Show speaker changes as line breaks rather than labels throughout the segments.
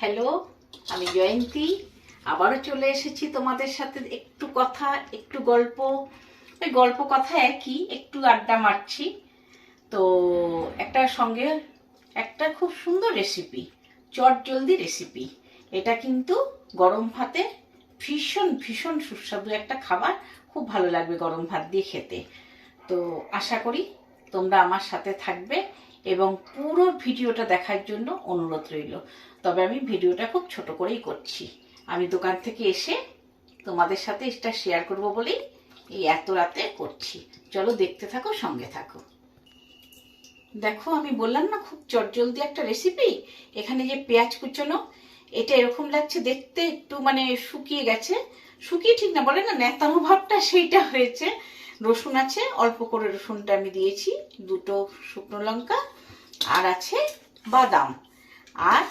Hello আমি জয়ন্তী। আবারও চলে এসেছি তোমাদের সাথে একটু কথা, একটু গল্প। ওই গল্প কথা একই, একটু আড্ডা মারছি। তো একটা সঙ্গে একটা খুব সুন্দর রেসিপি চট জলদি রেসিপি এটা কিন্তু গরম ভাতে ভীষণ ভীষণ সুস্বাদু একটা খাবার। খুব ভালো লাগবে গরম ভাত দিয়ে খেতে। তো আশা করি তোমরা আমার সাথে থাকবে এবং পুরো ভিডিওটা দেখার জন্য অনুরোধ রইল। তবে আমি ভিডিওটা খুব ছোট করেই করছি। আমি দোকান থেকে এসে তোমাদের সাথে এটা শেয়ার করব বলেই এই এত রাতে করছি। চলো দেখতে থাকো, সঙ্গে থাকো। দেখো, আমি বললাম না, খুব চটজলদি একটা রেসিপি এখানে যে পেঁয়াজ কুচোনো, এটা এরকম লাগছে দেখতে একটু মানে শুকিয়ে গেছে। শুকিয়ে ঠিক না, বলে না, নেতানো ভাবটা সেইটা হয়েছে। রসুন আছে, অল্প করে রসুনটা আমি দিয়েছি, দুটো শুকনো লঙ্কা, আর আছে বাদাম। আর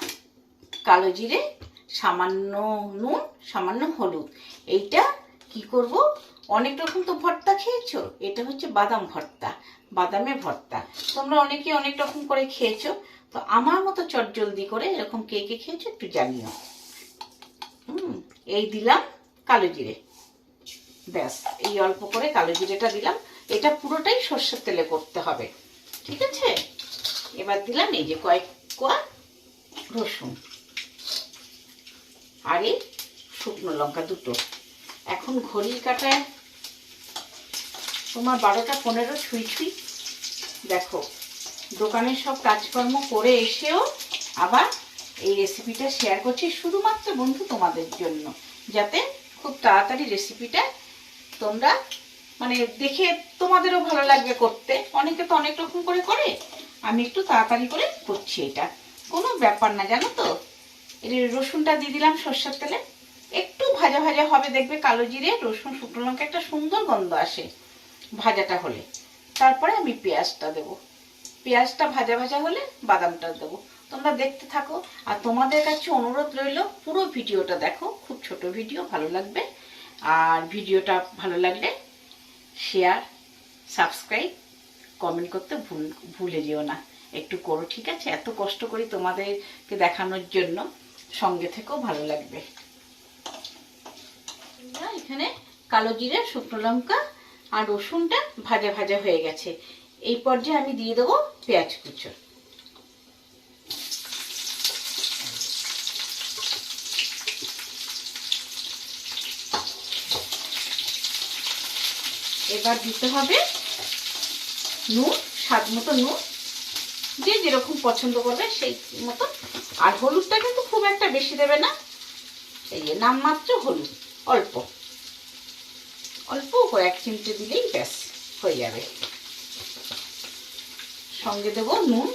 কালো জিরে, সামান্য নুন, সামান্য হলুদ। এইটা কি করব? অনেক রকম তো ভর্তা খেয়েছো? এটা হচ্ছে বাদাম ভর্তা, বাদামে ভর্তা। তোমরা অনেকে অনেক রকম করে খেয়েছো, তো আমার মতো চটজলদি করে এরকম কে কে খেয়েছো একটু জানিও। হুম, এই দিলাম কালো জিরে। ব্যাস, এই অল্প করে কালো জিরেটা দিলাম। এটা পুরোটাই সর্ষের তেলে করতে হবে। ঠিক আছে? এবার দিলাম এই যে কয়েক কোয়া রসুন আর এই শুকনো লঙ্কা দুটো। এখন ঘড়ির কাটায় তোমার বারোটা পনেরো ছুঁই ছুঁই। দেখো দোকানের সব কাজকর্ম করে এসেও আবার এই রেসিপিটা শেয়ার করছি শুধুমাত্র বন্ধু তোমাদের জন্য। যাতে খুব তাড়াতাড়ি রেসিপিটা তোমরা মানে দেখে তোমাদেরও ভালো লাগবে করতে। অনেকে তো অনেক রকম করে করে, আমি একটু তাড়াতাড়ি করে করছি এটা। কোনো ব্যাপার না, জানো তো? এর রসুনটা দিয়ে দিলাম সর্ষের তেলে, একটু ভাজা ভাজা হবে, দেখবে কালো জিরে, রসুন, শুকনো লঙ্কা, একটা সুন্দর গন্ধ আসে ভাজাটা হলে। তারপরে আমি পেঁয়াজটা দেব। পেঁয়াজটা ভাজা ভাজা হলে বাদামটা দেবো। তোমরা দেখতে থাকো। আর তোমাদের কাছে অনুরোধ রইল, পুরো ভিডিওটা দেখো। খুব ছোট ভিডিও, ভালো লাগবে। আর ভিডিওটা ভালো লাগলে শেয়ার সাবস্ক্রাইব কমেন্ট করতে ভুল, ভুলে যেও না। একটু করো, ঠিক আছে? এত কষ্ট করি তোমাদেরকে দেখানোর জন্য সঙ্গে থেকেও ভালো লাগবে। এখানে কালো জিরে, শুকনো লঙ্কা আর রসুনটা ভাজা ভাজা হয়ে গেছে। এই পর্যায়ে আমি দিয়ে দেবো পেঁয়াজ কুচো। এবার দিতে হবে নুন, স্বাদ মতো নুন। যে যেরকম পছন্দ করবে সেই মতো। আর হলুদটা কিন্তু খুব একটা বেশি দেবে না। এই নামমাত্র হলুদ, অল্প। অল্প কয়েক চিমটে দিলেই ব্যাস, হয়ে যাবে। সঙ্গে দেব নুন।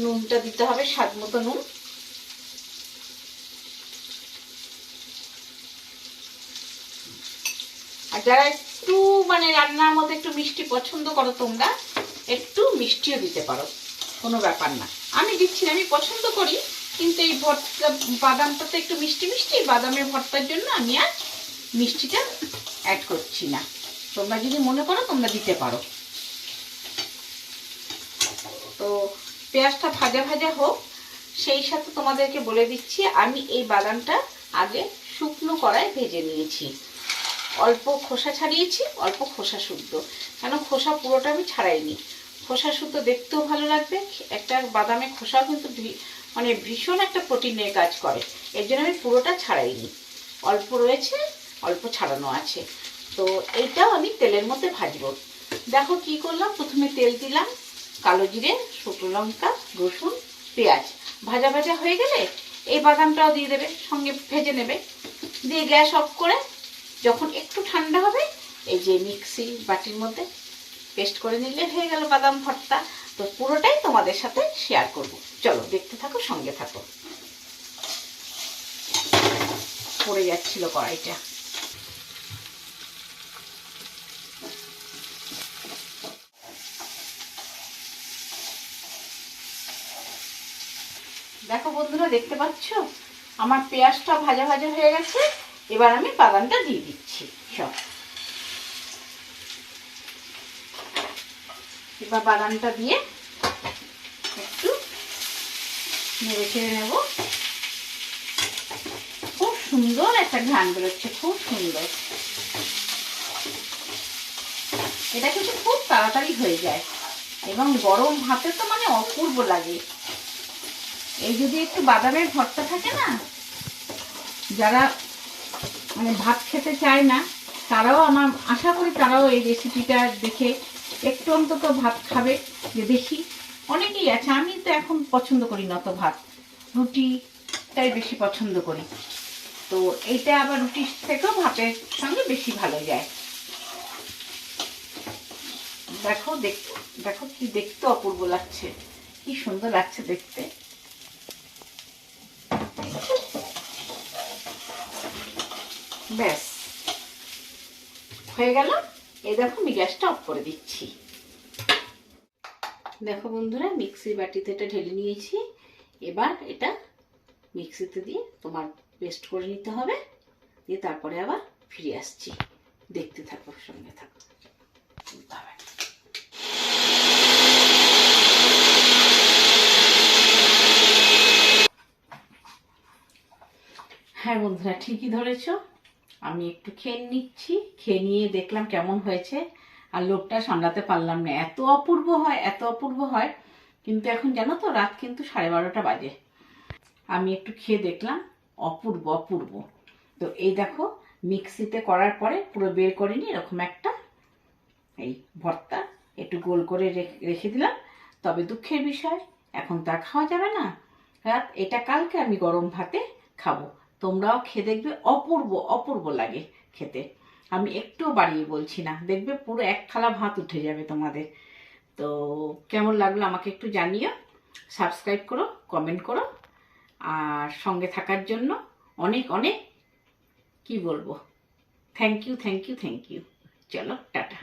নুনটা দিতে হবে স্বাদ মতো নুন। আর যারা একটু মানে রান্নার মধ্যে একটু মিষ্টি পছন্দ করো তোমরা, একটু মিষ্টিও দিতে পারো, কোনো ব্যাপার না। আমি দিচ্ছি আমি পছন্দ করি, কিন্তু এই ভর্তা বাদামটা তো একটু মিষ্টি মিষ্টি, বাদামের ভর্তার জন্য আমি আর মিষ্টিটা অ্যাড করছি না। তোমরা যদি মনে করো, তোমরা দিতে পারো। তো পেঁয়াজটা ভাজা ভাজা হোক, সেই সাথে তোমাদেরকে বলে দিচ্ছি, আমি এই বাদামটা আগে শুকনো কড়ায় ভেজে নিয়েছি। অল্প খোসা ছাড়িয়েছি, অল্প খোসা শুদ্ধ। কেন খোসা পুরোটা আমি ছাড়াইনি। খোসা শুদ্ধ দেখতেও ভালো লাগবে। একটা বাদামে খোসাও কিন্তু মানে ভীষণ একটা প্রোটিনের কাজ করে। এর জন্য আমি পুরোটা ছাড়াইনি। অল্প রয়েছে, অল্প ছাড়ানো আছে। তো এইটাও আমি তেলের মধ্যে ভাজবো। দেখো কি করলাম? প্রথমে তেল দিলাম, কালো জিরে, শুকনো লঙ্কা, রসুন, পেঁয়াজ। ভাজা ভাজা হয়ে গেলে এই বাদামটাও দিয়ে দেবে, সঙ্গে ভেজে নেবে। দিয়ে গ্যাস অফ করে যখন একটু ঠান্ডা হবে, এই যে মিক্সি বাটির মধ্যে পেস্ট করে নিলে হয়ে গেল বাদাম ভর্তা। তো পুরোটাই তোমাদের সাথে শেয়ার করব। চলো, দেখতে থাকো, সঙ্গে থাকো। পড়ে যাচ্ছিল কড়াইটা। দেখো বন্ধুরা, দেখতে পাচ্ছ? আমার পেঁয়াজটা ভাজা ভাজা হয়ে গেছে। এবার আমি বাদামটা দিয়ে দিচ্ছি, সব। এবার বাদামটা দিয়ে একটু নেড়ে ছেড়ে নেব। খুব সুন্দর একটা ঘ্রাণ বেরোচ্ছে, খুব সুন্দর। এটা কিন্তু খুব তাড়াতাড়ি হয়ে যায় এবং গরম ভাতে তো মানে অপূর্ব লাগে। এই যদি একটু বাদামের ভর্তা থাকে না, যারা মানে ভাত খেতে চায় না, তারাও আমার, আশা করি তারাও এই রেসিপিটা দেখে একটু অন্তত ভাত খাবে, যে দেখি অনেকেই আছে, আমি তো এখন পছন্দ করি না অত ভাত। রুটিটাই বেশি পছন্দ করি। তো এইটা আবার রুটির থেকেও ভাতের সঙ্গে বেশি ভালো যায়। দেখো, দেখ, দেখো কি দেখতে অপূর্ব লাগছে, কি সুন্দর লাগছে দেখতে। ব্যাস। হয়ে গেল? এই দেখো, আমি গ্যাসটা অফ করে দিচ্ছি। দেখো বন্ধুরা, মিক্সির বাটিতে এটা ঢেলে নিয়েছি। এবার এটা মিক্সিতে দিয়ে তোমার পেস্ট করে নিতে হবে। দিয়ে তারপরে আবার ফিরে আসছি। দেখতে থাকো, সঙ্গে থাকো। হ্যাঁ বন্ধুরা, ঠিকই ধরেছ। আমি একটু খেয়ে নিচ্ছি, খেয়ে নিয়ে দেখলাম কেমন হয়েছে। আর লোকটা সামলাতে পারলাম না। এত অপূর্ব হয়, এত অপূর্ব হয়। কিন্তু এখন জানো তো, রাত কিন্তু সাড়ে বারোটা বাজে। আমি একটু খেয়ে দেখলাম, অপূর্ব অপূর্ব। তো এই দেখো, মিক্সিতে করার পরে পুরো বের করে নিই এরকম একটা এই ভর্তা একটু গোল করে রেখে- দিলাম। তবে দুঃখের বিষয়, এখন তা খাওয়া যাবে না। রাত, এটা কালকে আমি গরম ভাতে খাব। তোমরাও খেয়ে দেখবে, অপূর্ব অপূর্ব লাগে খেতে। আমি একটু বাড়িয়ে বলছি না, দেখবে পুরো এক থালা ভাত উঠে যাবে তোমাদের। তো কেমন লাগল আমাকে একটু জানিও সাবস্ক্রাইব করো কমেন্ট করো, আর সঙ্গে থাকার জন্য অনেক অনেক কি বলব? Thank you thank you thank you চলো, টাটা।